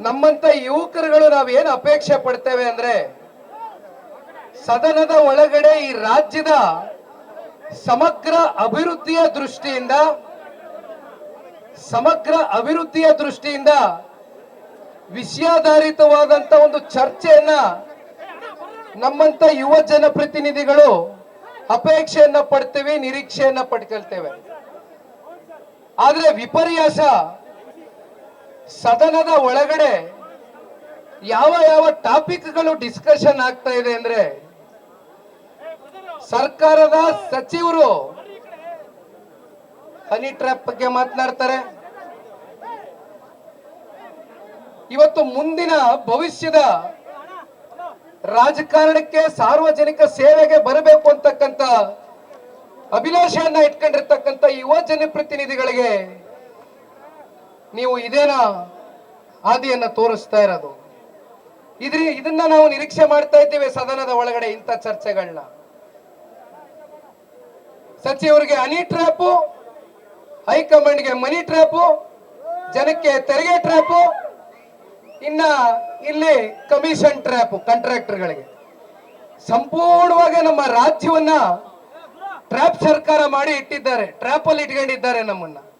ನಮ್ಮಂತ ಯುವಕರುಗಳು ನಾವೇನು ಅಪೇಕ್ಷೆ ಪಡ್ತೇವೆ ಅಂದ್ರೆ, ಸದನದ ಒಳಗಡೆ ಈ ರಾಜ್ಯದ ಸಮಗ್ರ ಅಭಿವೃದ್ಧಿಯ ದೃಷ್ಟಿಯಿಂದ, ಸಮಗ್ರ ಅಭಿವೃದ್ಧಿಯ ದೃಷ್ಟಿಯಿಂದ ವಿಷಯಾಧಾರಿತವಾದಂತ ಒಂದು ಚರ್ಚೆಯನ್ನ ನಮ್ಮಂತ ಯುವ ಜನಪ್ರತಿನಿಧಿಗಳು ಅಪೇಕ್ಷೆಯನ್ನ ಪಡ್ತೇವೆ, ನಿರೀಕ್ಷೆಯನ್ನ ಪಡ್ಕೊಳ್ತೇವೆ. ಆದ್ರೆ ವಿಪರ್ಯಾಸ ಸದನದ ಒಳಗಡೆ ಯಾವ ಯಾವ ಟಾಪಿಕ್ಗಳು ಡಿಸ್ಕಷನ್ ಆಗ್ತಾ ಇದೆ ಅಂದ್ರೆ ಸರ್ಕಾರದ ಸಚಿವರು ಹನಿ ಟ್ರ್ಯಾಪ್ ಬಗ್ಗೆ ಮಾತನಾಡ್ತಾರೆ. ಇವತ್ತು ಮುಂದಿನ ಭವಿಷ್ಯದ ರಾಜಕಾರಣಕ್ಕೆ ಸಾರ್ವಜನಿಕ ಸೇವೆಗೆ ಬರಬೇಕು ಅಂತಕ್ಕಂತ ಅಭಿಲಾಷೆಯನ್ನ ಇಟ್ಕೊಂಡಿರ್ತಕ್ಕಂಥ ಯುವ ಜನಪ್ರತಿನಿಧಿಗಳಿಗೆ ನೀವು ಇದೇನ ಹಾದಿಯನ್ನ ತೋರಿಸ್ತಾ ಇರೋದು? ಇದ್ರಿ, ಇದನ್ನ ನಾವು ನಿರೀಕ್ಷೆ ಮಾಡ್ತಾ ಇದ್ದೇವೆ ಸದನದ ಒಳಗಡೆ ಇಂಥ ಚರ್ಚೆಗಳನ್ನ ಸಚಿವರಿಗೆ ಹನಿ ಟ್ರ್ಯಾಪು, ಹೈಕಮಾಂಡ್ಗೆ ಮನಿ ಟ್ರ್ಯಾಪು, ಜನಕ್ಕೆ ತೆರಿಗೆ ಟ್ರ್ಯಾಪು, ಇನ್ನ ಇಲ್ಲಿ ಕಮಿಷನ್ ಟ್ರ್ಯಾಪು ಕಾಂಟ್ರಾಕ್ಟರ್ಗಳಿಗೆ. ಸಂಪೂರ್ಣವಾಗಿ ನಮ್ಮ ರಾಜ್ಯವನ್ನ ಟ್ರ್ಯಾಪ್ ಸರ್ಕಾರ ಮಾಡಿ ಇಟ್ಟಿದ್ದಾರೆ ಟ್ರ್ಯಾಪ್ ಅಲ್ಲಿ ಇಟ್ಕೊಂಡಿದ್ದಾರೆ ನಮ್ಮನ್ನ.